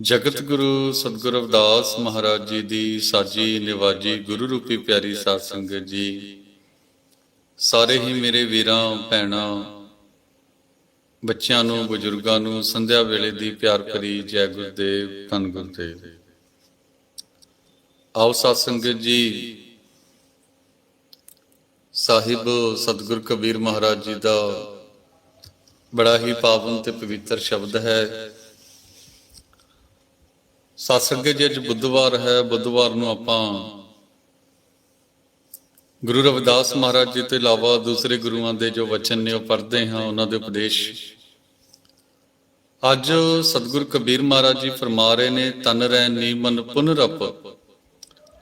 ਜਗਤ ਗੁਰੂ ਸਤਿਗੁਰੂ ਅਵਦਾਸ ਮਹਾਰਾਜ ਜੀ ਦੀ ਸਾਜੀ ਨਿਵਾਜੀ ਗੁਰੂ ਰੂਪੀ ਪਿਆਰੀ ਸਾਧ ਸੰਗਤ ਜੀ। ਸਾਰੇ ਹੀ ਮੇਰੇ ਵੀਰਾਂ, ਭੈਣਾਂ, ਬੱਚਿਆਂ ਨੂੰ, ਬਜ਼ੁਰਗਾਂ ਨੂੰ ਸੰਧਿਆ ਵੇਲੇ ਦੀ ਪਿਆਰ ਭਰੀ ਜੈ ਗੁਰਦੇਵ, ਧੰਨ ਗੁਰਦੇਵ। ਆਓ ਸਾਧ ਸੰਗਤ ਜੀ, ਸਾਹਿਬ ਸਤਿਗੁਰ ਕਬੀਰ ਮਹਾਰਾਜ ਜੀ ਦਾ ਬੜਾ ਹੀ ਪਾਵਨ ਤੇ ਪਵਿੱਤਰ ਸ਼ਬਦ ਹੈ। ਸਤਸੰਗ ਜੀ ਅੱਜ ਬੁੱਧਵਾਰ ਹੈ, ਬੁੱਧਵਾਰ ਨੂੰ ਆਪਾਂ ਗੁਰੂ ਰਵਿਦਾਸ ਮਹਾਰਾਜ ਜੀ ਤੋਂ ਇਲਾਵਾ ਦੂਸਰੇ ਗੁਰੂਆਂ ਦੇ ਜੋ ਵਚਨ ਨੇ ਉਹ ਪੜ੍ਹਦੇ ਹਾਂ, ਉਹਨਾਂ ਦੇ ਉਪਦੇਸ਼। ਅੱਜ ਸਤਿਗੁਰ ਕਬੀਰ ਮਹਾਰਾਜ ਜੀ ਫਰਮਾ ਰਹੇ ਨੇ, ਤਨ ਰਹਿ ਨੀਮਨ ਪੁਨਰਪ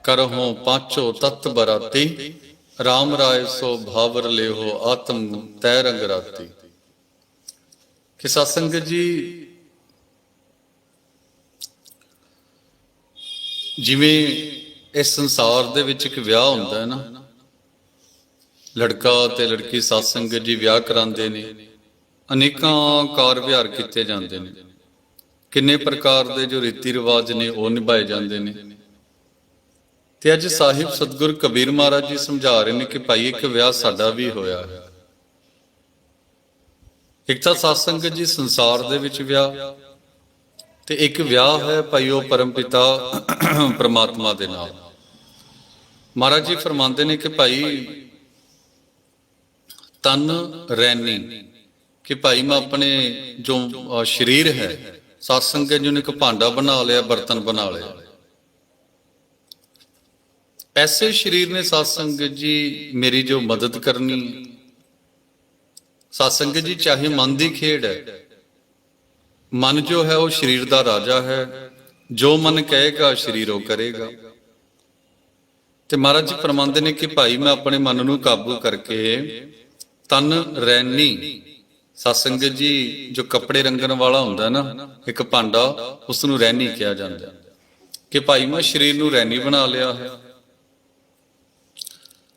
ਕਰਹੁ ਪਾਚੋ ਤਤ ਬਰਾਤੀ RAM ਰਾਏ ਸੋ ਭਾਵਰ ਲਿਓ ਆਤਮ ਤੈ ਰੰਗ ਰਾਤੀ। ਕਿ ਸਤਸੰਗ ਜੀ, ਜਿਵੇਂ ਇਸ ਸੰਸਾਰ ਦੇ ਵਿੱਚ ਇੱਕ ਵਿਆਹ ਹੁੰਦਾ ਹੈ ਨਾ, ਲੜਕਾ ਤੇ ਲੜਕੀ ਸਤਸੰਗ ਜੀ ਵਿਆਹ ਕਰਾਉਂਦੇ ਨੇ, ਅਨੇਕਾਂ ਕਾਰ ਵਿਹਾਰ ਕੀਤੇ ਜਾਂਦੇ ਨੇ, ਕਿੰਨੇ ਪ੍ਰਕਾਰ ਦੇ ਜੋ ਰੀਤੀ ਰਿਵਾਜ ਨੇ ਉਹ ਨਿਭਾਏ ਜਾਂਦੇ ਨੇ। ਤੇ ਅੱਜ ਸਾਹਿਬ ਸਤਗੁਰ ਕਬੀਰ ਮਹਾਰਾਜ ਜੀ ਸਮਝਾ ਰਹੇ ਨੇ ਕਿ ਭਾਈ, ਇੱਕ ਵਿਆਹ ਸਾਡਾ ਵੀ ਹੋਇਆ ਹੈ। ਇੱਕ ਤਾਂ satsang ਜੀ ਸੰਸਾਰ ਦੇ ਵਿੱਚ ਵਿਆਹ। ਤੇ ਇੱਕ ਵਿਆਹ ਹੈ ਭਾਈ ਉਹ ਪਰਮਪਿਤਾ ਪ੍ਰਮਾਤਮਾ ਦੇ ਨਾਲ। ਮਹਾਰਾਜ ਜੀ ਫਰਮਾਉਂਦੇ ਨੇ ਕਿ ਭਾਈ ਤਨ ਰੈਨੀ, ਕਿ ਭਾਈ ਮੈਂ ਆਪਣੇ ਜੋ ਸਰੀਰ ਹੈ satsang ਜੀ ਨੇ ਇੱਕ ਭਾਂਡਾ ਬਣਾ ਲਿਆ, ਬਰਤਨ ਬਣਾ ਲਿਆ। ਐਸੇ ਸਰੀਰ ਨੇ satsang ਜੀ ਮੇਰੀ ਜੋ ਮਦਦ ਕਰਨੀ ਸਤਸੰਗ ਜੀ, ਚਾਹੇ ਮਨ ਦੀ ਖੇਡ ਹੈ, ਮਨ ਜੋ ਹੈ ਉਹ ਸਰੀਰ ਦਾ ਰਾਜਾ ਹੈ, ਜੋ ਮਨ ਕਹੇਗਾ ਸਰੀਰ ਉਹ ਕਰੇਗਾ। ਤੇ ਮਹਾਰਾਜ ਜੀ ਫਰਮਾਉਂਦੇ ਨੇ ਕਿ ਭਾਈ, ਮੈਂ ਆਪਣੇ ਮਨ ਨੂੰ ਕਾਬੂ ਕਰਕੇ ਤਨ ਰੈਨੀ, ਸਤਸੰਗ ਜੀ, ਜੋ ਕੱਪੜੇ ਰੰਗਣ ਵਾਲਾ ਹੁੰਦਾ ਨਾ, ਇੱਕ ਭਾਂਡਾ ਉਸ ਨੂੰ ਰੈਨੀ ਕਿਹਾ ਜਾਂਦਾ। ਕਿ ਭਾਈ, ਮੈਂ ਸਰੀਰ ਨੂੰ ਰੈਨੀ ਬਣਾ ਲਿਆ ਹੈ।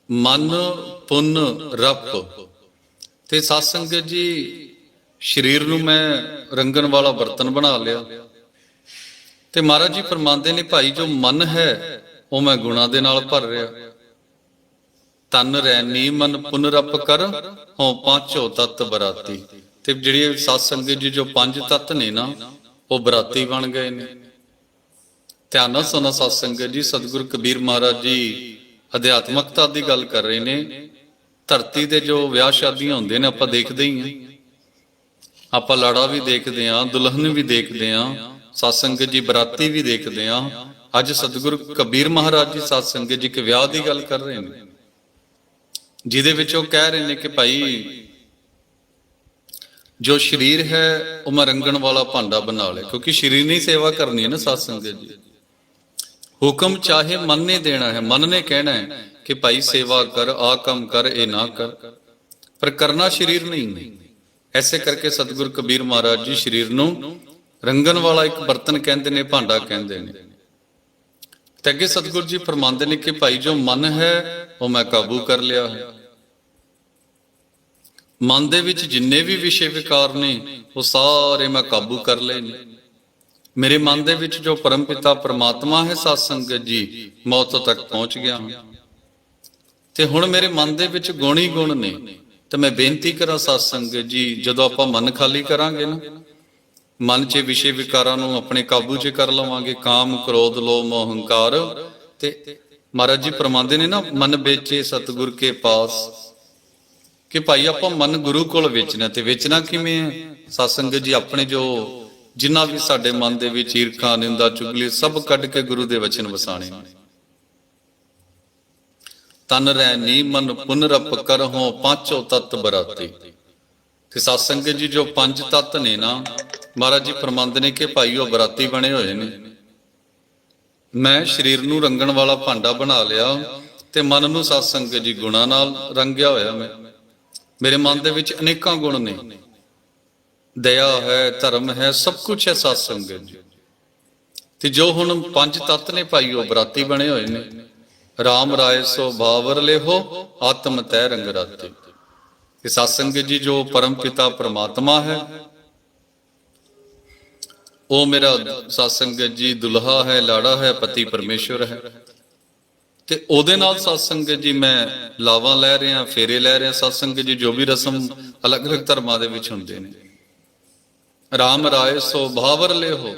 ਮਨ ਪੁੰਨ ਰਪ ਤੇ ਸਤਸੰਗ ਜੀ, ਸਰੀਰ ਨੂੰ ਮੈਂ ਰੰਗਣ ਵਾਲਾ ਬਰਤਨ ਬਣਾ ਲਿਆ। ਤੇ ਮਹਾਰਾਜ ਜੀ ਫਰਮਾਉਂਦੇ ਨੇ, ਭਾਈ, ਜੋ ਮਨ ਹੈ, ਉਹ ਮੈਂ ਗੁਣਾ ਦੇ ਨਾਲ ਭਰ ਰਿਹਾ। ਤਨ ਰੈਨੀ ਮਨ ਪੁਨਰਪ ਕਰ, ਹਉ ਪਾਂਚੋ ਤਤ ਬਰਾਤੀ। ਤੇ ਜਿਹੜੀ ਸਾਧ ਸੰਗਤ ਜੀ ਜੋ ਪੰਜ ਤਤ ਨੇ ਨਾ, ਉਹ ਬਰਾਤੀ ਬਣ ਗਏ ਨੇ। ਧਿਆਨ ਨਾਲ ਸੁਣੋ ਸਾਧ ਸੰਗਤ ਜੀ, ਸਤਿਗੁਰੂ ਕਬੀਰ ਮਹਾਰਾਜ ਜੀ ਅਧਿਆਤਮਕਤਾ ਦੀ ਗੱਲ ਕਰ ਰਹੇ ਨੇ। ਧਰਤੀ ਤੇ ਜੋ ਵਿਆਹ ਸ਼ਾਦੀਆਂ ਹੁੰਦੀਆਂ ਨੇ, ਆਪਾਂ ਦੇਖਦੇ ਹੀ ਹਾਂ। ਆਪਾਂ ਲਾੜਾ ਵੀ ਦੇਖਦੇ ਆਂ ਦੁਲਹਨ ਵੀ ਦੇਖਦੇ ਆਂ ਸਤਸੰਗ ਜੀ, ਬਰਾਤੀ ਵੀ ਦੇਖਦੇ ਆਂ ਅੱਜ ਸਤਿਗੁਰੂ ਕਬੀਰ ਮਹਾਰਾਜ ਜੀ ਸਤਸੰਗ ਜੀ ਇੱਕ ਵਿਆਹ ਦੀ ਗੱਲ ਕਰ ਰਹੇ ਨੇ। ਜਿਹਦੇ ਵਿੱਚ ਉਹ ਕਹਿ ਰਹੇ ਨੇ ਕਿ ਭਾਈ, ਜੋ ਸਰੀਰ ਹੈ, ਉਹ ਮੈਂ ਰੰਗਣ ਵਾਲਾ ਭਾਂਡਾ ਬਣਾ ਲੈ ਕਿਉਂਕਿ ਸਰੀਰ ਨੇ ਹੀ ਸੇਵਾ ਕਰਨੀ ਹੈ ਨਾ ਸਤਸੰਗ ਜੀ। ਹੁਕਮ ਚਾਹੇ ਮਨ ਨੇ ਦੇਣਾ ਹੈ, ਮਨ ਨੇ ਕਹਿਣਾ ਹੈ ਕਿ ਭਾਈ ਸੇਵਾ ਕਰ ਆ ਕੰਮ ਕਰ, ਇਹ ਨਾ ਕਰ। ਪਰ ਕਰਨਾ ਸਰੀਰ ਨਹੀਂ ਹੈ ਐਸੇ ਕਰਕੇ ਸਤਿਗੁਰ ਕਬੀਰ ਮਹਾਰਾਜ ਜੀ ਸਰੀਰ ਨੂੰ ਰੰਗਣ ਵਾਲਾ ਇੱਕ ਬਰਤਨ ਕਹਿੰਦੇ ਨੇ, ਭਾਂਡਾ ਕਹਿੰਦੇ ਨੇ। ਤੇ ਅੱਗੇ ਸਤਿਗੁਰ ਜੀ ਫਰਮਾਉਂਦੇ ਨੇ ਕਿ ਭਾਈ ਜੋ ਮਨ ਹੈ, ਉਹ ਮੈਂ ਕਾਬੂ ਕਰ ਲਿਆ। ਹੈ ਮਨ ਦੇ ਵਿੱਚ ਜਿੰਨੇ ਵੀ ਵਿਸ਼ੇ ਵਿਕਾਰ ਨੇ, ਉਹ ਸਾਰੇ ਮੈਂ ਕਾਬੂ ਕਰ ਲਏ ਨੇ। ਮੇਰੇ ਮਨ ਦੇ ਵਿੱਚ ਜੋ ਪਰਮ ਪਿਤਾ, ਪਰਮਾਤਮਾ ਹੈ ਸਤ ਸੰਗਤ ਜੀ ਮੌਤ ਤੱਕ ਪਹੁੰਚ ਗਿਆ ਹਾਂ। ਤੇ ਹੁਣ ਮੇਰੇ ਮਨ ਦੇ ਵਿੱਚ ਗੁਣ ਹੀ ਗੁਣ ਨੇ। ਤੇ ਮੈਂ ਬੇਨਤੀ ਕਰਾਂ ਸਤ ਸੰਗਤ ਜੀ, ਜਦੋਂ ਆਪਾਂ ਮਨ ਖਾਲੀ ਕਰਾਂਗੇ ਨਾ, ਮਨ 'ਚ ਵਿਸ਼ੇ ਵਿਕਾਰਾਂ ਨੂੰ ਆਪਣੇ ਕਾਬੂ 'ਚ ਕਰ ਲਵਾਂਗੇ। ਕਾਮ, ਕ੍ਰੋਧ, ਲੋਭ ਮੋਹ ਤੇ ਮਹਾਰਾਜ ਜੀ ਫਰਮਾਉਂਦੇ ਨੇ ਨਾ, ਮਨ ਵੇਚੇ ਸਤਿਗੁਰ ਕੇ ਪਾਸ। ਕਿ ਭਾਈ ਆਪਾਂ ਮਨ ਗੁਰੂ ਕੋਲ ਵੇਚਣਾ ਤੇ ਵੇਚਣਾ ਕਿਵੇਂ ਹੈ? ਸਤ ਸੰਗਤ ਜੀ, ਆਪਣੇ ਜੋ ਜਿੰਨਾ ਵੀ ਸਾਡੇ ਮਨ ਦੇ ਵਿੱਚ ਈਰਖਾ, ਨਿੰਦਾ, ਚੁਗਲੀ ਸਭ ਕੱਢ ਕੇ ਗੁਰੂ ਦੇ ਵਚਨ ਵਸਾਣੇ ਤਨ ਰਹਿ ਨੀ ਮਨ ਪੁਨਰਪ ਕਰਹੁ ਪਾਂਚੋ ਤਤ ਬਰਾਤੀ। ਤੇ ਸਤਸੰਗ ਜੀ ਜੋ ਪੰਜ ਤਤ ਨੇ ਨਾ, ਮਹਾਰਾਜ ਜੀ ਫਰਮਾਉਂਦੇ ਨੇ ਕਿ ਭਾਈ ਉਹ ਬਰਾਤੀ ਬਣੇ ਹੋਏ ਨੇ। ਮੈਂ ਸਰੀਰ ਨੂੰ ਰੰਗਣ ਵਾਲਾ ਭਾਂਡਾ ਬਣਾ ਲਿਆ ਤੇ ਮਨ ਨੂੰ ਸਤਸੰਗ ਜੀ ਗੁਣਾ ਨਾਲ ਰੰਗਿਆ ਹੋਇਆ ਮੈਂ। ਮੇਰੇ ਮਨ ਦੇ ਵਿੱਚ ਅਨੇਕਾਂ ਗੁਣ ਨੇ। ਦਇਆ ਹੈ, ਧਰਮ ਹੈ, ਸਭ ਕੁਝ ਹੈ ਸਤਸੰਗ ਜੀ। ਤੇ ਜੋ ਹੁਣ ਪੰਜ ਤੱਤ ਨੇ ਭਾਈ ਉਹ ਬਰਾਤੀ ਬਣੇ ਹੋਏ ਨੇ। RAM ਰਾਏ ਸੋ ਭਾਵਰ ਲਿਹੋ, ਆਤਮ ਤੈ ਰੰਗ ਰਾਤੇ। ਕਿ ਸਤਸੰਗ ਜੀ ਜੋ ਪਰਮ ਪਿਤਾ ਪ੍ਰਮਾਤਮਾ ਹੈ, ਉਹ ਮੇਰਾ ਸਤਸੰਗਤ ਜੀ ਦੁਲਹਾ ਹੈ, ਲਾੜਾ ਹੈ, ਪਤੀ ਪਰਮੇਸ਼ਵਰ ਹੈ। ਤੇ ਉਹਦੇ ਨਾਲ ਸਤਸੰਗ ਜੀ ਮੈਂ ਲਾਵਾਂ ਲੈ ਰਿਹਾ, ਫੇਰੇ ਲੈ ਰਿਹਾ, ਸਤਸੰਗ ਜੀ ਜੋ ਵੀ ਰਸਮ ਅਲੱਗ-ਅਲੱਗ ਧਰਮਾਂ ਦੇ ਵਿੱਚ ਹੁੰਦੇ ਨੇ। ਰਾਮ ਰਾਏ ਸੋ ਭਾਵਰ ਲੈ ਹੋ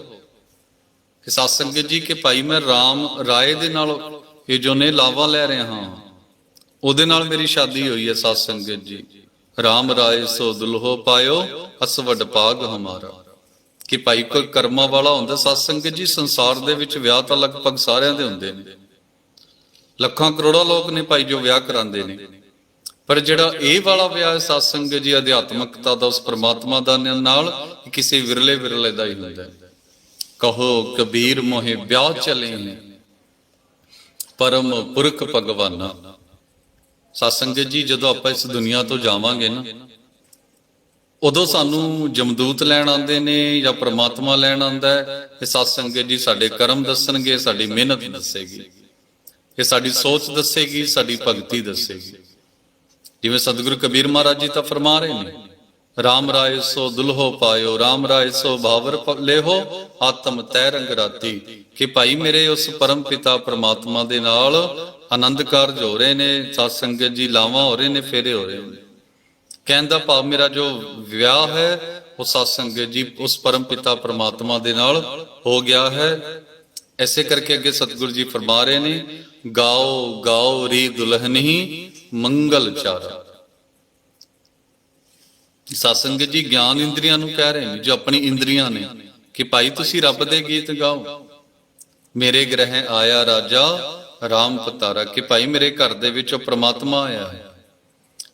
ਕਿ ਸਤਸੰਗਤ ਜੀ ਕਿ ਭਾਈ ਮੈਂ ਰਾਮ ਰਾਏ ਦੇ ਨਾਲ ਇਹ ਜੋ ਨੇ ਲਾਵਾਂ ਲੈ ਰਿਹਾ ਹਾਂ, ਉਹਦੇ ਨਾਲ ਮੇਰੀ ਸ਼ਾਦੀ ਹੋਈ ਹੈ ਸਤਸੰਗਤ ਜੀ। ਰਾਮ ਰਾਏ ਸੋ ਦੁਲਹੋ ਪਾਇਓ ਅਸਵਡ ਪਾਗ ਹਮਾਰਾ। ਕਿ ਭਾਈ ਕੋਈ ਕਰਮਾਂ ਵਾਲਾ ਹੁੰਦਾ ਸਤਸੰਗਤ ਜੀ, ਸੰਸਾਰ ਦੇ ਵਿੱਚ ਵਿਆਹ ਤਾਂ ਲਗਭਗ ਸਾਰਿਆਂ ਦੇ ਹੁੰਦੇ ਨੇ। ਲੱਖਾਂ ਕਰੋੜਾਂ ਲੋਕ ਨੇ ਭਾਈ ਜੋ ਵਿਆਹ ਕਰਾਉਂਦੇ ਨੇ। ਪਰ ਜਿਹੜਾ ਇਹ ਵਾਲਾ ਵਿਆਹ ਹੈ ਸਤਸੰਗਤ ਜੀ, ਅਧਿਆਤਮਕਤਾ ਦਾ, ਉਸ ਪ੍ਰਮਾਤਮਾ ਦਾ ਨਾਲ ਕਿਸੇ ਵਿਰਲੇ ਵਿਰਲੇ ਦਾ ਹੀ ਹੁੰਦਾ ਹੈ। ਕਹੋ ਕਬੀਰ ਮੋਹਿ ਵਿਆਹ ਚਲੇ ਨੇ। ਪਰਮ ਪੁਰਖ ਭਗਵਾਨਾ। ਸਤਸੰਗਤ ਜੀ, ਜਦੋਂ ਆਪਾਂ ਇਸ ਦੁਨੀਆ ਤੋਂ ਜਾਵਾਂਗੇ ਨਾ, ਉਦੋਂ ਸਾਨੂੰ ਜਮਦੂਤ ਲੈਣ ਆਉਂਦੇ ਨੇ ਜਾਂ ਪ੍ਰਮਾਤਮਾ ਲੈਣ ਆਉਂਦਾ ਹੈ। ਇਹ ਸਤਸੰਗਤ ਜੀ ਸਾਡੇ ਕਰਮ ਦੱਸਣਗੇ, ਸਾਡੀ ਮਿਹਨਤ ਦੱਸੇਗੀ। ਇਹ ਸਾਡੀ ਸੋਚ ਦੱਸੇਗੀ, ਸਾਡੀ ਭਗਤੀ ਦੱਸੇਗੀ। ਜਿਵੇਂ ਸਤਿਗੁਰੂ ਕਬੀਰ ਮਹਾਰਾਜ ਜੀ ਤਾਂ ਫਰਮਾ ਰਹੇ ਨੇ RAM ਰਾਏ ਸੋ ਦੁਲਹੋ ਪਾਇਓ RAM ਰਾਏ ਸੋ ਭਾਵਰ ਲੇਹੋ, ਆਤਮ ਤੈ ਰੰਗ ਰਾਤੀ। ਕਿ ਭਾਈ ਮੇਰੇ ਉਸ ਪਰਮ ਪਿਤਾ ਪ੍ਰਮਾਤਮਾ ਦੇ ਨਾਲ ਆਨੰਦ ਕਾਰਜ ਹੋ ਰਹੇ ਨੇ ਸਤ ਸੰਗਤ ਜੀ ਲਾਵਾਂ ਹੋ ਰਹੇ ਨੇ, ਫੇਰੇ ਹੋ ਰਹੇ ਨੇ। ਕਹਿਣ ਭਾਵ ਮੇਰਾ ਜੋ ਵਿਆਹ ਹੈ, ਉਹ ਸਤ ਸੰਗਤ ਜੀ ਉਸ ਪਰਮ ਪਿਤਾ ਪ੍ਰਮਾਤਮਾ ਦੇ ਨਾਲ ਹੋ ਗਿਆ ਹੈ। ਐਸੇ ਕਰਕੇ ਅੱਗੇ ਸਤਿਗੁਰੂ ਜੀ ਫਰਮਾ ਰਹੇ ਨੇ, ਗਾਓ ਗਾਓ ਰੀ ਦੁਲਹਨੀ ਮੰਗਲ ਚਾਰਾ। ਸਤਸੰਗ ਜੀ ਗਿਆਨ ਇੰਦਰੀਆਂ ਨੂੰ ਕਹਿ ਰਹੇ ਨੇ, ਜੋ ਆਪਣੀ ਇੰਦਰੀਆਂ ਨੇ, ਕਿ ਭਾਈ ਤੁਸੀਂ ਰੱਬ ਦੇ ਗੀਤ ਗਾਓ। ਮੇਰੇ ਗ੍ਰਹਿ ਆਇਆ ਰਾਜਾ, ਰਾਮ ਪਤਾਰਾ, ਕਿ ਭਾਈ ਮੇਰੇ ਘਰ ਦੇ ਵਿੱਚ ਉਹ ਪ੍ਰਮਾਤਮਾ ਆਇਆ ਹੈ।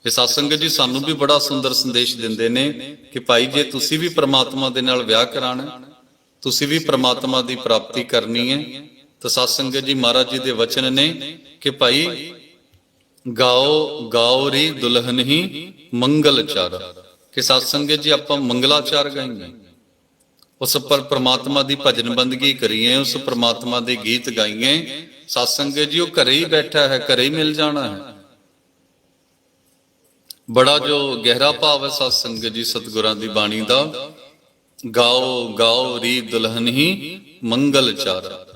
ਇਹ ਸਤਸੰਗ ਜੀ ਸਾਨੂੰ ਵੀ ਬੜਾ ਸੁੰਦਰ ਸੰਦੇਸ਼ ਦਿੰਦੇ ਨੇ ਕਿ ਭਾਈ ਜੇ ਤੁਸੀਂ ਵੀ ਪ੍ਰਮਾਤਮਾ ਦੇ ਨਾਲ ਵਿਆਹ ਕਰਾਣਾ, ਤੁਸੀਂ ਵੀ ਪ੍ਰਮਾਤਮਾ ਦੀ ਪ੍ਰਾਪਤੀ ਕਰਨੀ ਹੈ, ਤਾਂ ਸਤਸੰਗ ਜੀ ਮਹਾਰਾਜ ਜੀ ਦੇ ਵਚਨ ਨੇ ਕਿ ਭਾਈ, ਗਾਓ ਗਾਓ ਰੀ ਦੁਲਹਨ ਹੀ ਮੰਗਲ ਚਾਰਾ। ਕਿ ਸਤਸੰਗਤ ਜੀ, ਆਪਾਂ ਮੰਗਲਾਚਾਰ ਗਾਈਏ। ਉਸ ਪਰ ਪ੍ਰਮਾਤਮਾ ਦੀ ਭਜਨ ਬੰਦਗੀ ਕਰੀਏ, ਉਸ ਪ੍ਰਮਾਤਮਾ ਦੇ ਗੀਤ ਗਾਈਏ। ਸਤਸੰਗਤ ਜੀ, ਉਹ ਘਰੇ ਹੀ ਬੈਠਾ ਹੈ, ਘਰੇ ਹੀ ਮਿਲ ਜਾਣਾ ਹੈ। ਬੜਾ ਜੋ ਗਹਿਰਾ ਭਾਵ ਹੈ ਸਤਸੰਗਤ ਜੀ, ਸਤਿਗੁਰਾਂ ਦੀ ਬਾਣੀ ਦਾ। ਗਾਓ ਗਾਓ ਰੀ ਦੁਲਹਨ ਹੀ ਮੰਗਲਚਾਰ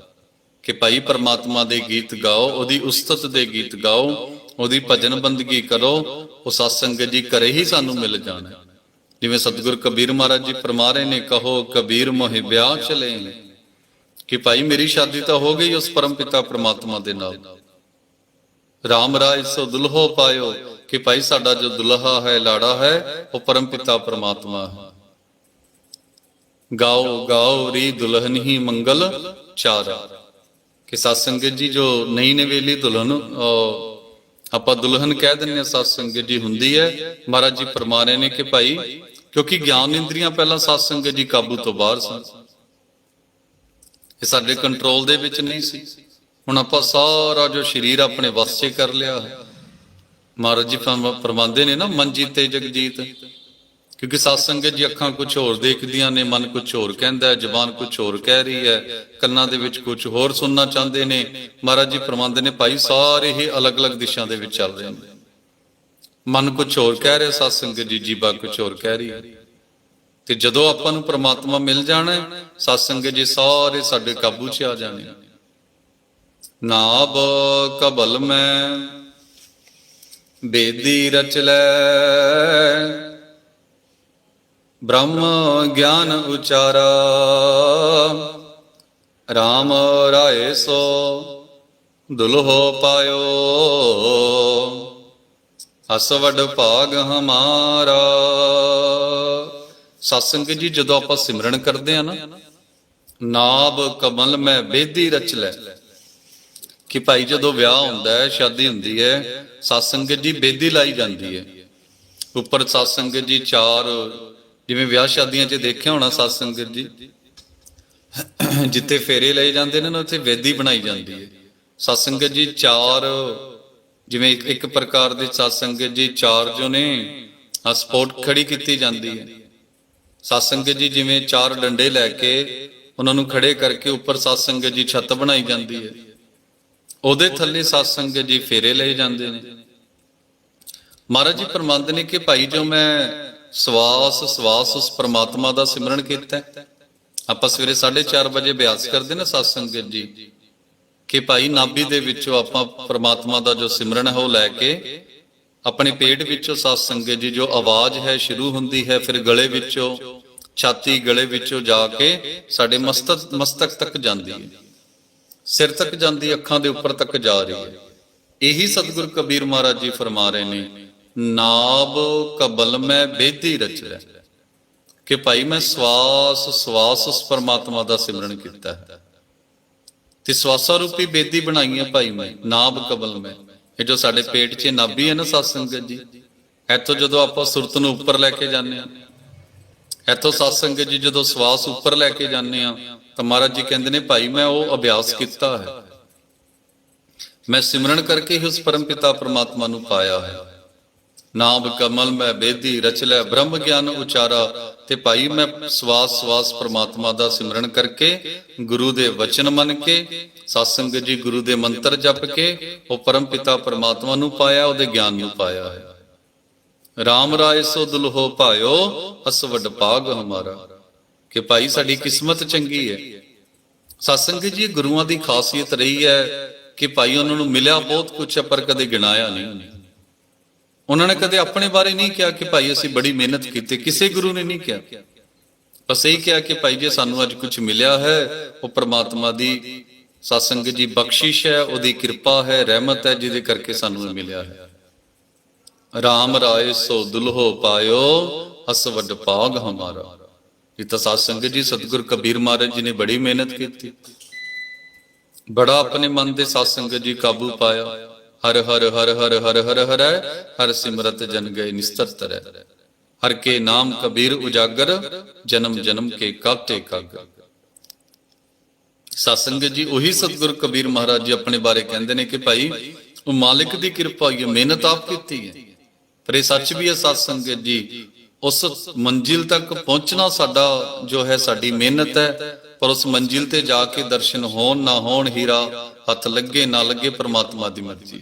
ਕਿ ਭਾਈ ਪਰਮਾਤਮਾ ਦੇ ਗੀਤ ਗਾਓ, ਉਹਦੀ ਉਸਤਤ ਦੇ ਗੀਤ ਗਾਓ, ਉਹਦੀ ਭਜਨ ਬੰਦਗੀ ਕਰੋ, ਉਹ ਸਤਸੰਗ ਜੀ, ਘਰੇ ਹੀ ਸਾਨੂੰ ਮਿਲ ਜਾਣਾ ਜਿਵੇਂ ਸਤਿਗੁਰ ਕਬੀਰ ਮਹਾਰਾਜ ਜੀ ਫਰਮਾ ਰਹੇ ਨੇ ਕਹੋ ਕਬੀਰ ਮੋਹਿ ਵਿਆਹ ਚਲੇ। ਕਿ ਭਾਈ ਮੇਰੀ ਸ਼ਾਦੀ ਤਾਂ ਹੋ ਗਈ ਉਸ ਪਰਮ ਪਿਤਾ ਪ੍ਰਮਾਤਮਾ ਦੇ ਨਾਲ। ਰਾਮ ਰਾਜ ਸੋ ਦੁਲਹੋ ਪਾਇਓ ਕਿ ਭਾਈ ਸਾਡਾ ਜੋ ਦੁਲਹਾ ਹੈ ਲਾੜਾ ਹੈ ਉਹ ਪਰਮ ਪਿਤਾ ਪ੍ਰਮਾਤਮਾ ਹੈ। ਗਾਓ ਗਾਓ ਰੀ ਦੁਲਹਨ ਹੀ ਮੰਗਲ ਚਾਰਾ। ਕਿ ਸਤਸੰਗਤ ਜੀ ਜੋ ਨਹੀਂ ਨੇ ਵੇਲੀ ਦੁਲਹਨ ਅਹ, ਆਪਾਂ ਦੁਲਹਨ ਕਹਿ ਦਿੰਦੇ ਹਾਂ ਸਤਸੰਗਤ ਜੀ ਹੁੰਦੀ ਹੈ। ਮਹਾਰਾਜ ਜੀ ਫਰਮਾ ਰਹੇ ਨੇ ਕਿ ਭਾਈ, ਕਿਉਂਕਿ ਗਿਆਨ ਇੰਦਰੀਆਂ ਪਹਿਲਾਂ ਸਤਸੰਗਤ ਜੀ ਕਾਬੂ ਤੋਂ ਬਾਹਰ ਸਨ। ਇਹ ਸਾਡੇ ਕੰਟਰੋਲ ਦੇ ਵਿੱਚ ਨਹੀਂ ਸੀ। ਹੁਣ ਆਪਾਂ ਸਾਰਾ ਜੋ ਸਰੀਰ ਆਪਣੇ ਵੱਸ 'ਚ ਕਰ ਲਿਆ। ਮਹਾਰਾਜ ਜੀ ਫਰਮਾ- ਫਰਮਾਉਂਦੇ ਨੇ ਨਾ ਮਨ ਜੀਤੇ ਜਗਜੀਤ। ਕਿਉਂਕਿ ਸਤਸੰਗਤ ਜੀ ਅੱਖਾਂ ਕੁਝ ਹੋਰ ਦੇਖਦੀਆਂ ਨੇ ਮਨ ਕੁਝ ਹੋਰ ਕਹਿੰਦਾ ਜਬਾਨ ਜ਼ੁਬਾਨ ਕੁਝ ਹੋਰ ਕਹਿ ਰਹੀ ਹੈ ਕੰਨਾਂ ਦੇ ਵਿੱਚ ਕੁਝ ਹੋਰ ਸੁਣਨਾ ਚਾਹੁੰਦੇ ਨੇ। ਮਹਾਰਾਜ ਜੀ ਫਰਮਾਉਂਦੇ ਨੇ ਭਾਈ ਸਾਰੇ ਹੀ ਅਲੱਗ-ਅਲੱਗ ਦਿਸ਼ਾ ਦੇ ਵਿੱਚ ਚੱਲ ਰਹੇ ਨੇ। ਮਨ ਕੁਝ ਹੋਰ ਕਹਿ ਰਿਹਾ ਸਤਸੰਗਤ ਜੀ ਜੀਬਾ ਕੁਝ ਹੋਰ ਕਹਿ ਰਹੀ ਹੈ। ਤੇ ਜਦੋਂ ਆਪਾਂ ਨੂੰ ਪ੍ਰਮਾਤਮਾ ਮਿਲ ਜਾਣਾ ਹੈ, ਸਤਸੰਗਤ ਜੀ ਸਾਰੇ ਸਾਡੇ ਕਾਬੂ 'ਚ ਆ ਜਾਣੇ ਨਾਬ ਕਬਲ ਮੈਂ ਬੇਦੀ ਰਚ ਲੈ ਬ੍ਰਹਮ ਗਿਆਨ ਉਚਾਰਾ। RAM ਰਾਏ ਸੋ, ਦੁਲਹੋ ਪਾਇਓ। ਅਸਵਡ ਭਾਗ ਹਮਾਰਾ। ਸਤਸੰਗ ਜੀ, ਜਦੋਂ ਆਪਾਂ ਸਿਮਰਨ ਕਰਦੇ ਆ ਨਾ ਨਾਬ ਕਮਲ ਮੈਂ ਬੇਦੀ ਰਚ ਲੈ। ਕਿ ਭਾਈ ਜਦੋਂ ਵਿਆਹ ਹੁੰਦਾ ਹੈ, ਸ਼ਾਦੀ ਹੁੰਦੀ ਹੈ, ਸਤਸੰਗ ਜੀ ਬੇਦੀ ਲਾਈ ਜਾਂਦੀ ਹੈ। ਉੱਪਰ ਸਤਸੰਗ ਜੀ ਚਾਰ ਜਿਵੇਂ ਵਿਆਹ ਸ਼ਾਦੀਆਂ 'ਚ ਦੇਖਿਆ ਹੋਣਾ ਸਤਸੰਗਤ ਜੀ। ਜਿੱਥੇ ਫੇਰੇ ਲਏ ਜਾਂਦੇ ਨੇ ਨਾ, ਉੱਥੇ ਵੇਦੀ ਬਣਾਈ ਜਾਂਦੀ ਹੈ। ਸਤਸੰਗਤ ਜੀ ਚਾਰ, ਜਿਵੇਂ ਇੱਕ- ਇੱਕ ਪ੍ਰਕਾਰ ਦੇ ਸਤਸੰਗਤ ਜੀ ਚਾਰ ਜੋ ਨੇ ਆ ਸਪੋਰਟ ਖੜੀ ਕੀਤੀ ਜਾਂਦੀ ਹੈ। ਸਤਸੰਗਤ ਜੀ ਜਿਵੇਂ ਚਾਰ ਡੰਡੇ ਲੈ ਕੇ ਉਹਨਾਂ ਨੂੰ ਖੜੇ ਕਰਕੇ ਉੱਪਰ ਸਤਸੰਗਤ ਜੀ ਛੱਤ ਬਣਾਈ ਜਾਂਦੀ ਹੈ। ਉਹਦੇ ਥੱਲੇ ਸਤਸੰਗਤ ਜੀ ਫੇਰੇ ਲਏ ਜਾਂਦੇ ਨੇ। ਮਹਾਰਾਜ ਜੀ ਫਰਮਾਉਂਦੇ ਨੇ ਕਿ ਭਾਈ ਜੋ ਮੈਂ ਸਵਾਸ ਸਵਾਸ ਉਸ ਪ੍ਰਮਾਤਮਾ ਦਾ ਸਿਮਰਨ ਕੀਤਾ ਹੈ, ਆਪਾਂ ਸਵੇਰੇ 4:30 ਵਜੇ ਅਭਿਆਸ ਕਰਦੇ ਨਾ ਸਤ ਸੰਗਤ ਜੀ ਕਿ ਭਾਈ ਨਾਭੀ ਦੇ ਵਿੱਚੋਂ ਆਪਾਂ ਪ੍ਰਮਾਤਮਾ ਦਾ ਜੋ ਸਿਮਰਨ ਹੈ ਉਹ ਲੈ ਕੇ ਆਪਣੇ ਪੇਟ ਵਿੱਚੋਂ ਸਤ ਸੰਗਤ ਜੀ ਜੋ ਆਵਾਜ਼ ਹੈ ਸ਼ੁਰੂ ਹੁੰਦੀ ਹੈ ਫਿਰ ਗਲੇ ਵਿੱਚੋਂ ਛਾਤੀ ਗਲੇ ਵਿੱਚੋਂ ਜਾ ਕੇ ਸਾਡੇ ਮਸਤਕ ਮਸਤਕ ਤੱਕ ਜਾਂਦੀ ਹੈ। ਸਿਰ ਤੱਕ ਜਾਂਦੀ ਅੱਖਾਂ ਦੇ ਉੱਪਰ ਤੱਕ ਜਾ ਰਹੀ ਹੈ। ਇਹੀ ਸਤਿਗੁਰ ਕਬੀਰ ਮਹਾਰਾਜ ਜੀ ਫਰਮਾ ਰਹੇ ਨੇ ਨਾਬ ਕਬਲ ਮੈਂ ਬੇਦੀ ਰਚ ਰਿਹਾ ਕਿ ਭਾਈ ਮੈਂ ਸਵਾਸ ਸਵਾਸ ਉਸ ਪਰਮਾਤਮਾ ਦਾ ਸਿਮਰਨ ਕੀਤਾ ਹੈ। ਤੇ ਸਵਾਸਾ ਰੂਪੀ ਬੇਦੀ ਬਣਾਈ ਹੈ ਭਾਈ ਮੈਂ, ਨਾਬ ਕਬਲ ਮੈਂ। ਇਹ ਜੋ ਸਾਡੇ ਪੇਟ 'ਚ ਨਾਭੀ ਹੈ ਨਾ ਸਤ ਸੰਗਤ ਜੀ, ਇੱਥੋਂ ਜਦੋਂ ਆਪਾਂ ਸੁਰਤ ਨੂੰ ਉੱਪਰ ਲੈ ਕੇ ਜਾਂਦੇ ਆ ਇੱਥੋਂ ਸਤ ਸੰਗਤ ਜੀ ਜਦੋਂ ਸਵਾਸ ਉੱਪਰ ਲੈ ਕੇ ਜਾਂਦੇ ਆ ਤਾਂ ਮਹਾਰਾਜ ਜੀ ਕਹਿੰਦੇ ਨੇ, ਭਾਈ ਮੈਂ ਉਹ ਅਭਿਆਸ ਕੀਤਾ ਹੈ। ਮੈਂ ਸਿਮਰਨ ਕਰਕੇ ਹੀ ਉਸ ਪਰਮ ਪਿਤਾ ਪਰਮਾਤਮਾ ਨੂੰ ਪਾਇਆ ਹੈ ਨਾਮ ਕਮਲ ਮੈਂ ਬੇਦੀ, ਰਚ ਲੈ ਬ੍ਰਹਮ ਗਿਆਨ ਉਚਾਰਾ, ਤੇ ਭਾਈ ਮੈਂ ਸਵਾਸ ਸਵਾਸ ਪ੍ਰਮਾਤਮਾ ਦਾ ਸਿਮਰਨ ਕਰਕੇ ਗੁਰੂ ਦੇ ਵਚਨ ਮੰਨ ਕੇ, ਸਤਸੰਗ ਜੀ ਗੁਰੂ ਦੇ ਮੰਤਰ ਜਪ ਕੇ, ਉਹ ਪਰਮ ਪਿਤਾ ਪ੍ਰਮਾਤਮਾ ਨੂੰ ਪਾਇਆ, ਉਹਦੇ ਗਿਆਨ ਨੂੰ ਪਾਇਆ ਹੈ। RAM ਰਾਏ ਸੋ ਦੁਲਹੋ ਭਾਇਓ, ਅਸ ਵੱਡ ਭਾਗ ਹਮਾਰਾ। ਕਿ ਭਾਈ ਸਾਡੀ ਕਿਸਮਤ ਚੰਗੀ ਹੈ। ਸਤਸੰਗ ਜੀ, ਗੁਰੂਆਂ ਦੀ ਖਾਸੀਅਤ ਰਹੀ ਹੈ ਕਿ ਭਾਈ ਉਹਨਾਂ ਨੂੰ ਮਿਲਿਆ ਬਹੁਤ ਕੁਝ ਪਰ ਕਦੇ ਗਿਣਾਇਆ ਨਹੀਂ। ਉਹਨਾਂ ਨੇ ਕਦੇ ਆਪਣੇ ਬਾਰੇ ਨਹੀਂ ਕਿਹਾ ਕਿ ਭਾਈ ਅਸੀਂ ਬੜੀ ਮਿਹਨਤ ਕੀਤੀ, ਕਿਸੇ ਗੁਰੂ ਨੇ ਨਹੀਂ ਕਿਹਾ। ਬਸ ਇਹ ਕਿਹਾ ਕਿ ਭਾਈ ਜੇ, ਸਾਨੂੰ ਅੱਜ ਕੁਝ ਮਿਲਿਆ ਹੈ, ਉਹ ਪ੍ਰਮਾਤਮਾ ਦੀ ਸਤਸੰਗ ਜੀ ਬਖਸ਼ਿਸ਼ ਹੈ, ਉਹਦੀ ਕਿਰਪਾ ਹੈ, ਰਹਿਮਤ ਹੈ, ਜਿਹਦੇ ਕਰਕੇ ਸਾਨੂੰ ਇਹ ਮਿਲਿਆ ਹੈ। ਰਾਮ ਰਾਏ ਸੋ ਦੁਲਹੋ ਪਾਇਓ ਅਸ ਵੱਡ ਭਾਗ ਹਮਾਰਾ। ਇਹ ਤਾਂ ਸਤਸੰਗ ਜੀ, ਸਤਿਗੁਰ ਕਬੀਰ ਮਹਾਰਾਜ ਜੀ ਨੇ ਬੜੀ ਮਿਹਨਤ ਕੀਤੀ। ਬੜਾ ਆਪਣੇ ਮਨ ਤੇ ਸਤਸੰਗ ਜੀ ਕਾਬੂ ਪਾਇਆ। ਹਰ ਹਰ ਹਰ ਹਰ ਹਰ ਹਰ ਹਰ ਹਰ ਸਿਮਰਤ ਜਨ ਗਏ ਨਿਸਤਰ ਹਰ ਕੇ ਨਾਮ ਕਬੀਰ ਉਜਾਗਰ, ਜਨਮ ਜਨਮ ਕੇ ਕਾਤੇ ਕਗ ਸਤਸੰਗ ਜੀ, ਉਹੀ ਸਤਿਗੁਰ ਕਬੀਰ ਮਹਾਰਾਜ ਜੀ ਆਪਣੇ ਬਾਰੇ ਕਹਿੰਦੇ ਨੇ ਕਿ ਭਾਈ, ਉਹ ਮਾਲਿਕ ਦੀ ਕਿਰਪਾ ਹੋਈ ਮਿਹਨਤ ਆਪ ਕੀਤੀ ਹੈ। ਪਰ ਇਹ ਸੱਚ ਵੀ ਹੈ ਸਤਸੰਗ ਜੀ, ਉਸ ਮੰਜ਼ਿਲ ਤੱਕ ਪਹੁੰਚਣਾ ਸਾਡਾ ਜੋ ਹੈ ਸਾਡੀ ਮਿਹਨਤ ਹੈ, ਪਰ ਉਸ ਮੰਜ਼ਿਲ ਤੇ ਜਾ ਕੇ ਦਰਸ਼ਨ ਹੋਣ ਨਾ ਹੋਣ ਹੀਰਾ ਹੱਥ ਲੱਗੇ ਨਾ ਲੱਗੇ ਪ੍ਰਮਾਤਮਾ ਦੀ ਮਰਜ਼ੀ।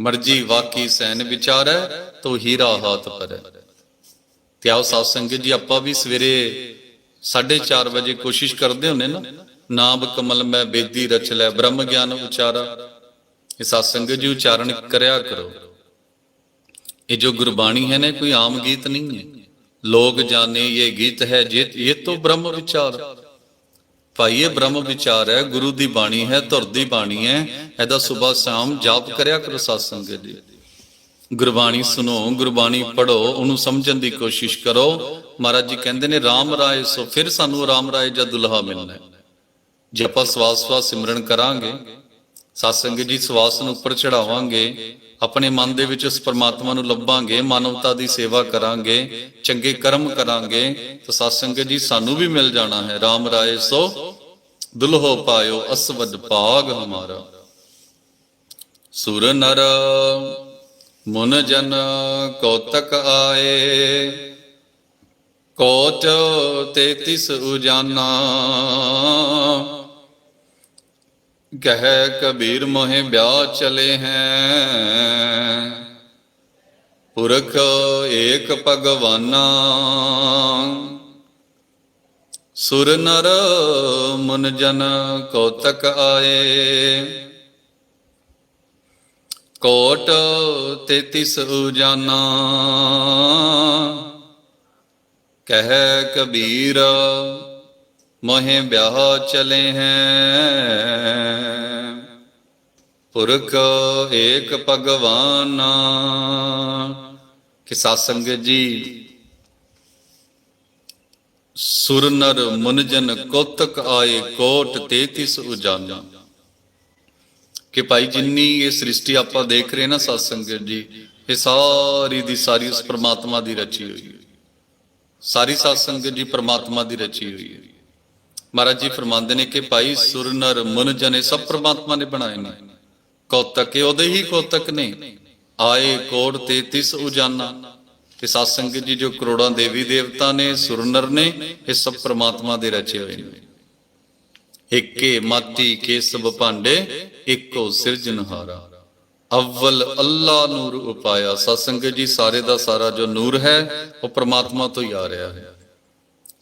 ਮਰਜ਼ੀ ਵਾਕੀ ਸੈਨ ਵਿਚਾਰੈ, ਤੋ ਹੀਰਾ ਹਾਥ ਪਰੈ ਤੇ ਆਓ ਸਾਧ ਸੰਗਤ ਜੀ, ਆਪਾਂ ਵੀ ਸਵੇਰੇ 4:30 ਵਜੇ ਕੋਸ਼ਿਸ਼ ਕਰਦੇ ਹੁੰਨੇ ਨਾ, ਨਾਮ ਕਮਲ ਮੈਂ ਬੇਦੀ ਰਚ ਲੈ, ਬ੍ਰਹਮ ਗਿਆਨ ਉਚਾਰਾ। ਇਹ ਸਾਧ ਸੰਗਤ ਜੀ ਉਚਾਰਨ ਕਰਿਆ ਕਰੋ। ਇਹ ਜੋ ਗੁਰਬਾਣੀ ਹੈ ਨਾ ਕੋਈ ਆਮ ਗੀਤ ਨਹੀਂ ਹੈ। ਲੋਕ ਜਾਣੇ ਇਹ ਗੀਤ ਹੈ, ਜੇ ਇਹ ਤੋਂ ਬ੍ਰਹਮ ਵਿਚਾਰ। ਭਾਈ, ਇਹ ਬ੍ਰਹਮ ਵਿਚਾਰ ਹੈ, ਗੁਰੂ ਦੀ ਬਾਣੀ ਹੈ, ਧੁਰ ਦੀ ਬਾਣੀ ਹੈ। ਇਹਦਾ ਸਵੇਰ ਸ਼ਾਮ ਜਾਪ ਕਰਿਆ ਕਰੋ ਸਤਸੰਗ ਜੀ। ਗੁਰਬਾਣੀ ਸੁਣੋ, ਗੁਰਬਾਣੀ ਪੜੋ ਉਹਨੂੰ ਸਮਝਣ ਦੀ ਕੋਸ਼ਿਸ਼ ਕਰੋ। ਮਹਾਰਾਜ ਜੀ ਕਹਿੰਦੇ ਨੇ RAM ਰਾਏ ਸੋ ਫਿਰ ਸਾਨੂੰ RAM ਰਾਏ ਜਾਂ ਦੁਲਹਾ ਮਿਲਣਾ ਹੈ। ਜੇ ਆਪਾਂ ਸਵਾਸ ਸਵਾਸ ਸਿਮਰਨ ਕਰਾਂਗੇ, ਸਤਸੰਗ ਜੀ ਸਵਾਸ ਨੂੰ ਉੱਪਰ ਚੜਾਵਾਂਗੇ ਆਪਣੇ ਮਨ ਦੇ ਵਿੱਚ ਉਸ ਪਰਮਾਤਮਾ ਨੂੰ ਲੱਭਾਂਗੇ, ਮਾਨਵਤਾ ਦੀ ਸੇਵਾ ਕਰਾਂਗੇ, ਚੰਗੇ ਕਰਮ ਕਰਾਂਗੇ, ਤਾਂ ਸਾਧ ਸੰਗਤ ਜੀ, ਸਾਨੂੰ ਵੀ ਮਿਲ ਜਾਣਾ ਹੈ। RAM ਰਾਏ ਸੋ ਦੁਲਹੋ ਪਾਇਓ, ਅਸਵਦ ਭਾਗ ਹਮਾਰਾ। ਸੁਰ ਨਰ ਮਨ ਜਨ ਕੌਤਕ ਆਏ ਕੋਟ 33 ਉਜਾਨਾ। ਗਹਿ ਕਬੀਰ ਮੋਹਿ ਵਿਆਹ ਚਲੇ ਹੈ। ਪੁਰਖ ਏਕ ਭਗਵਾਨਾ। ਸੁਰ ਨਰ ਮਨ ਜਨ ਕੌਤਕ ਆਏ। ਕੋਟ 33 ਉਜਾਨਾ। ਕਹਿ ਕਬੀਰ ਮੋਹਿ ਵਿਆਹ ਚਲੇ ਹੈ। ਪੁਰਖ ਏਕ ਭਗਵਾਨ ਕਿ ਸਾਸੰਗ ਜੀ, ਸੁਰ ਨਰ ਮਨ ਕੋਤਕ ਆਏ ਕੋਟ 33 ਉਜਾਨਾ। ਕਿ ਭਾਈ ਜਿੰਨੀ ਇਹ ਸ੍ਰਿਸ਼ਟੀ ਆਪਾਂ ਦੇਖ ਰਹੇ ਨਾ ਸਤਸੰਗ ਜੀ, ਇਹ ਸਾਰੀ ਦੀ ਸਾਰੀ ਉਸ ਪ੍ਰਮਾਤਮਾ ਦੀ ਰਚੀ ਹੋਈ ਹੈ। ਸਾਰੀ ਸਤਸੰਗ ਜੀ ਪ੍ਰਮਾਤਮਾ ਦੀ ਰਚੀ ਹੋਈ ਹੈ। ਮਹਾਰਾਜ ਜੀ ਫਰਮਾਉਂਦੇ ਨੇ ਕਿ ਭਾਈ ਸੁਰ ਨਰ ਮਨ ਜਨ ਸਭ ਪ੍ਰਮਾਤਮਾ ਨੇ ਬਣਾਏ ਨੇ। ਕੌਤਕ ਉਹਦੇ ਹੀ ਕੌਤਕ ਨੇ। ਆਏ ਕੋੜ 33 ਉਜਾਨਾ। ਤੇ ਸਤਸੰਗ ਜੀ ਜੋ ਕਰੋੜਾਂ ਦੇਵੀ ਦੇਵਤਾ ਨੇ ਸੁਰਨਰ ਨੇ, ਇਹ ਸਭ ਪ੍ਰਮਾਤਮਾ ਦੇ ਰਚੇ ਹੋਏ ਨੇ। ਏਕੇ ਮਾਤੀ ਕੇ ਸਭ ਭਾਂਡੇ, ਇੱਕੋ ਸਿਰਜਣਹਾਰਾ ਅਵਲ ਅੱਲਾ ਨੂਰ ਉਪਾਇਆ। ਸਤਸੰਗ ਜੀ ਸਾਰੇ ਦਾ ਸਾਰਾ ਜੋ ਨੂਰ ਹੈ, ਉਹ ਪ੍ਰਮਾਤਮਾ ਤੋਂ ਹੀ ਆ ਰਿਹਾ ਹੈ।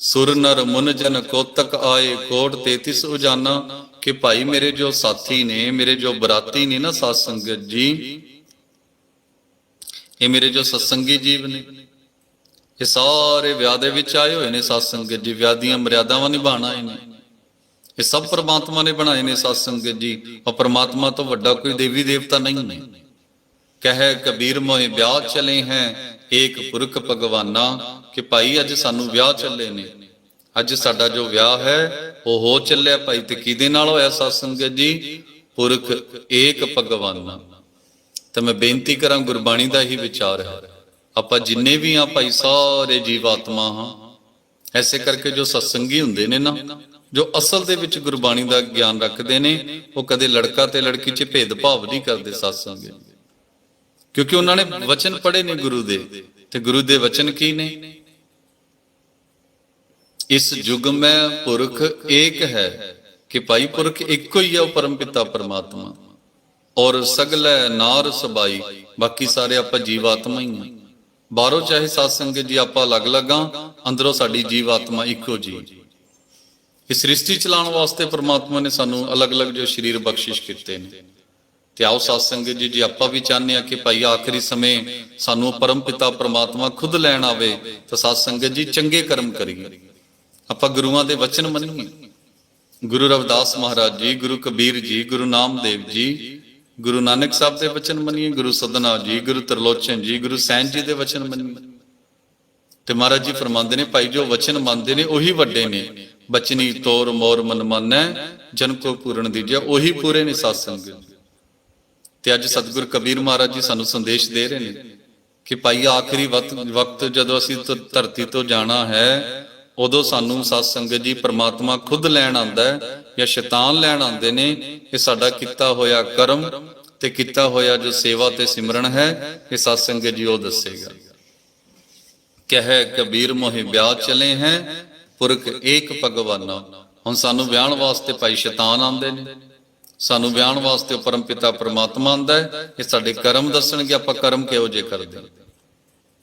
ਸੁਰ ਨਰ ਮੁਨ ਜਨ ਕੋਤਕ ਆਏ ਕੋਟ 33 ਉਜਾਨਾ ਕਿ ਭਾਈ ਮੇਰੇ ਜੋ ਸਾਥੀ ਨੇ, ਮੇਰੇ ਜੋ ਬਰਾਤੀ ਨੇ ਨਾ ਸਾਧ ਸੰਗਤ ਜੀ, ਇਹ ਮੇਰੇ ਜੋ ਸਤਸੰਗੀ ਜੀਵ ਨੇ। ਇਹ ਸਾਰੇ ਵਿਆਹ ਦੇ ਵਿੱਚ ਆਏ ਹੋਏ ਨੇ ਸਾਧ ਸੰਗਤ ਜੀ, ਵਿਆਹ ਦੀਆਂ ਮਰਿਆਦਾਵਾਂ ਨਿਭਾਉਣ ਆਏ ਇਹ ਸਭ ਪ੍ਰਮਾਤਮਾ ਨੇ ਬਣਾਏ ਨੇ ਸਾਧ ਸੰਗਤ ਜੀ। ਔਰ ਪ੍ਰਮਾਤਮਾ ਤੋਂ ਵੱਡਾ ਕੋਈ ਦੇਵੀ ਦੇਵਤਾ ਨਹੀਂ ਨੇ। ਕਹੇ ਕਬੀਰ ਮੋਹਿ ਵਿਆਹ ਚਲੇ ਹੈ ਏਕ ਪੁਰਖ ਭਗਵਾਨਾ ਕਿ ਭਾਈ ਅੱਜ ਸਾਨੂੰ ਵਿਆਹ ਚੱਲੇ ਨੇ। ਅੱਜ ਸਾਡਾ ਜੋ ਵਿਆਹ ਹੈ, ਉਹ ਹੋ ਚੱਲਿਆ ਭਾਈ ਤੇ ਕਿਹਦੇ ਨਾਲ ਹੋਇਆ ਸਾਧ ਸੰਗਤ ਜੀ? ਪੁਰਖ ਏਕ ਭਗਵਾਨਾ। ਤਾਂ ਮੈਂ ਬੇਨਤੀ ਕਰਾਂ ਗੁਰਬਾਣੀ ਦਾ ਹੀ ਵਿਚਾਰ ਹੈ। ਆਪਾਂ ਜਿੰਨੇ ਵੀ ਆ ਭਾਈ ਸਾਰੇ ਜੀਵਾਤਮਾ ਹਾਂ, ਐਸੇ ਕਰਕੇ ਜੋ ਸਤਸੰਗੀ ਹੁੰਦੇ ਨੇ ਨਾ, ਜੋ ਅਸਲ ਦੇ ਵਿੱਚ ਗੁਰਬਾਣੀ ਦਾ ਗਿਆਨ ਰੱਖਦੇ ਨੇ, ਉਹ ਕਦੇ ਲੜਕਾ ਤੇ ਲੜਕੀ 'ਚ ਭੇਦਭਾਵ ਨਹੀਂ ਕਰਦੇ ਸਤਸੰਗ ਕਿਉਂਕਿ ਉਹਨਾਂ ਨੇ ਵਚਨ ਪੜ੍ਹੇ ਨੇ ਗੁਰੂ ਦੇ, ਤੇ ਗੁਰੂ ਦੇ ਵਚਨ ਕੀ ਨੇ? ਇਸ ਯੁਗ ਮੈਂ ਪੁਰਖ ਏਕ ਹੈ ਕਿ ਭਾਈ ਪੁਰਖ ਇੱਕੋ ਹੀ ਹੈ ਉਹ ਪਰਮ ਪਿਤਾ ਪਰਮਾਤਮਾ। ਔਰ ਸਗਲੇ ਨਾਰ ਸਬਾਈ, ਬਾਕੀ ਸਾਰੇ ਆਪਾਂ ਜੀਵਾਤਮਾ ਹੀ ਹਾਂ ਬਾਹਰੋਂ ਚਾਹੇ ਸਾਧ ਸੰਗਤ ਜੀ ਆਪਾਂ ਅਲੱਗ ਲੱਗਾ ਅੰਦਰੋਂ ਸਾਡੀ ਜੀਵਾਤਮਾ ਇੱਕੋ ਜੀ। ਇਸ ਸ੍ਰਿਸ਼ਟੀ ਚਲਾਉਣ ਵਾਸਤੇ ਪਰਮਾਤਮਾ ਨੇ ਸਾਨੂੰ ਅਲੱਗ-ਅਲੱਗ ਜੋ ਸਰੀਰ ਬਖਸ਼ਿਸ਼ ਕੀਤੇ ਨੇ। ਤੇ ਆਓ ਸਾਧ ਸੰਗਤ ਜੀ ਜੀ ਆਪਾਂ ਵੀ ਚਾਹੁੰਦੇ ਆ ਕਿ ਭਾਈ ਆਖਰੀ ਸਮੇਂ ਸਾਨੂੰ ਪਰਮ ਪਿਤਾ ਪ੍ਰਮਾਤਮਾ ਖੁਦ ਲੈਣ ਆਵੇ, ਤਾਂ ਸਾਧ ਸੰਗਤ ਜੀ ਚੰਗੇ ਕਰਮ ਕਰੀਏ। ਆਪਾਂ ਗੁਰੂਆਂ ਦੇ ਵਚਨ ਮੰਨੀਏ। ਗੁਰੂ ਰਵਿਦਾਸ ਮਹਾਰਾਜ ਜੀ, ਗੁਰੂ ਕਬੀਰ ਜੀ, ਗੁਰੂ ਨਾਮਦੇਵ ਜੀ, ਗੁਰੂ ਨਾਨਕ ਸਾਹਿਬ ਦੇ ਵਚਨ ਮੰਨੀਏ, ਗੁਰੂ ਸਦਨਾ ਜੀ, ਗੁਰੂ ਤਰਲੋਚਨ ਜੀ, ਗੁਰੂ ਸੈਨ ਜੀ ਦੇ ਵਚਨ ਮੰਨੀਏ। ਤੇ ਮਹਾਰਾਜ ਜੀ ਫਰਮਾਉਂਦੇ ਨੇ, ਭਾਈ ਜੋ ਵਚਨ ਮੰਨਦੇ ਨੇ, ਉਹੀ ਵੱਡੇ ਨੇ। ਬਚਨੀ ਤੋਰ ਮੋਰ ਮਨ ਮਾਨੈ ਜਨ ਕੋ ਪੂਰਨ ਦੀਜਿਆ, ਉਹੀ ਪੂਰੇ ਨੇ ਸਾਧ ਸੰਗਤ ਤੇ ਅੱਜ ਸਤਿਗੁਰ ਕਬੀਰ ਮਹਾਰਾਜ ਜੀ ਸਾਨੂੰ ਸੰਦੇਸ਼ ਦੇ ਰਹੇ ਨੇ ਕਿ ਭਾਈ ਆਖਰੀ ਵਕਤ ਜਦੋਂ ਅਸੀਂ ਧਰਤੀ ਤੋਂ ਜਾਣਾ ਹੈ, ਉਦੋਂ ਸਾਨੂੰ ਸਤ ਸੰਗਤ ਜੀ ਪ੍ਰਮਾਤਮਾ ਖੁਦ ਲੈਣ ਆਂਦਾ ਹੈ ਜਾਂ ਸ਼ੈਤਾਨ ਲੈਣ ਆਉਂਦੇ ਨੇ ਇਹ ਸਾਡਾ ਕੀਤਾ ਹੋਇਆ ਕਰਮ ਤੇ ਕੀਤਾ ਹੋਇਆ ਜੋ ਸੇਵਾ ਤੇ ਸਿਮਰਨ ਹੈ, ਇਹ ਸਤ ਸੰਗਤ ਜੀ ਉਹ ਦੱਸੇਗਾ। ਕਹਿ ਕਬੀਰ ਮੋਹਿ ਵਿਆਹ ਚਲੇ ਹੈ, ਪੁਰਖ ਏਕ ਭਗਵਾਨਾ। ਹੁਣ ਸਾਨੂੰ ਵਿਆਹਣ ਵਾਸਤੇ ਭਾਈ ਸ਼ੈਤਾਨ ਆਉਂਦੇ ਨੇ। ਸਾਨੂੰ ਵਿਆਹਣ ਵਾਸਤੇ ਪਰਮ ਪਿਤਾ ਪਰਮਾਤਮਾ ਆਂਦਾ ਹੈ, ਇਹ ਸਾਡੇ ਕਰਮ ਦੱਸਣਗੇ, ਆਪਾਂ ਕਰਮ ਕਿਹੋ ਜੇ ਕਰਦੇ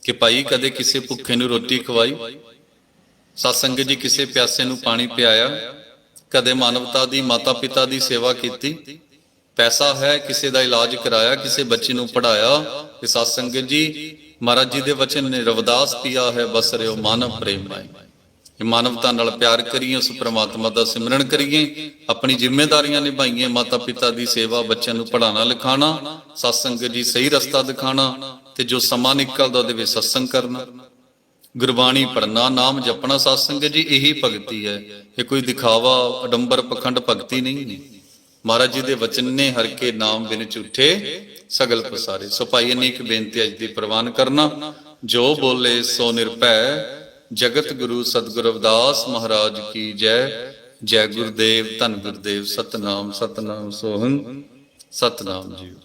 ਕਿ ਭਾਈ ਕਦੇ ਕਿਸੇ ਭੁੱਖੇ ਨੂੰ ਰੋਟੀ ਖਵਾਈ? ਸਤਸੰਗ ਜੀ ਕਿਸੇ ਪਿਆਸੇ ਨੂੰ ਪਾਣੀ ਪਿਆਇਆ? ਕਦੇ ਮਾਨਵਤਾ ਦੀ ਮਾਤਾ ਪਿਤਾ ਦੀ ਸੇਵਾ ਕੀਤੀ? ਪੈਸਾ ਹੈ, ਕਿਸੇ ਦਾ ਇਲਾਜ ਕਰਾਇਆ, ਕਿਸੇ ਬੱਚੇ ਨੂੰ ਪੜਾਇਆ ਤੇ ਸਤਸੰਗ ਜੀ, ਮਹਾਰਾਜ ਜੀ ਦੇ ਵਚਨ ਨੇ ਰਵਦਾਸ ਪਿਆ ਹੈ, ਬਸ ਰਿਓ ਮਾਨਵ ਪ੍ਰੇਮ ਮਾਈ ਇਹ ਮਾਨਵਤਾ ਨਾਲ ਪਿਆਰ ਕਰੀਏ ਉਸ ਪ੍ਰਮਾਤਮਾ ਦਾ ਸਿਮਰਨ ਕਰੀਏ, ਆਪਣੀ ਜ਼ਿੰਮੇਵਾਰੀਆਂ ਨਿਭਾਈਏ ਮਾਤਾ ਪਿਤਾ ਦੀ ਸੇਵਾ, ਬੱਚਿਆਂ ਨੂੰ ਪੜਾਉਣਾ ਲਿਖਾਉਣਾ, ਸਤਸੰਗ ਜੀ ਸਹੀ ਰਸਤਾ ਦਿਖਾਣਾ ਤੇ ਜੋ ਸਮਾਂ ਨਿਕਲਦਾ ਉਹਦੇ ਵਿੱਚ ਸਤਸੰਗ ਕਰਨਾ। ਗੁਰਬਾਣੀ ਪੜਨਾ ਨਾਮ ਜਪਣਾ, ਸਤਸੰਗ ਜੀ, ਇਹੀ ਭਗਤੀ ਹੈ। ਇਹ ਕੋਈ ਦਿਖਾਵਾ, ਅਡੰਬਰ, ਪਖੰਡ ਭਗਤੀ ਨਹੀਂ ਹੈ ਮਹਾਰਾਜ ਜੀ ਦੇ ਵਚਨ ਨੇ, ਹਰ ਕੇ ਨਾਮ ਬਿਨ ਝੂਠੇ, ਸਗਲ ਪਸਾਰੇ। ਸੋ ਭਾਈ ਨੇ ਬੇਨਤੀ ਅੱਜ ਦੀ ਪ੍ਰਵਾਨ ਕਰਨਾ। ਜੋ ਬੋਲੇ, ਸੋ ਨਿਰਭੈ ਜਗਤ ਗੁਰੂ ਸਤਿਗੁਰ ਅਵਦਾਸ ਮਹਾਰਾਜ ਕੀ ਜੈ। ਜੈ ਗੁਰਦੇਵ, ਧੰਨ ਗੁਰਦੇਵ, ਸਤਨਾਮ ਸਤਨਾਮ ਸੋਹੰ ਸਤਨਾਮ ਜੀ।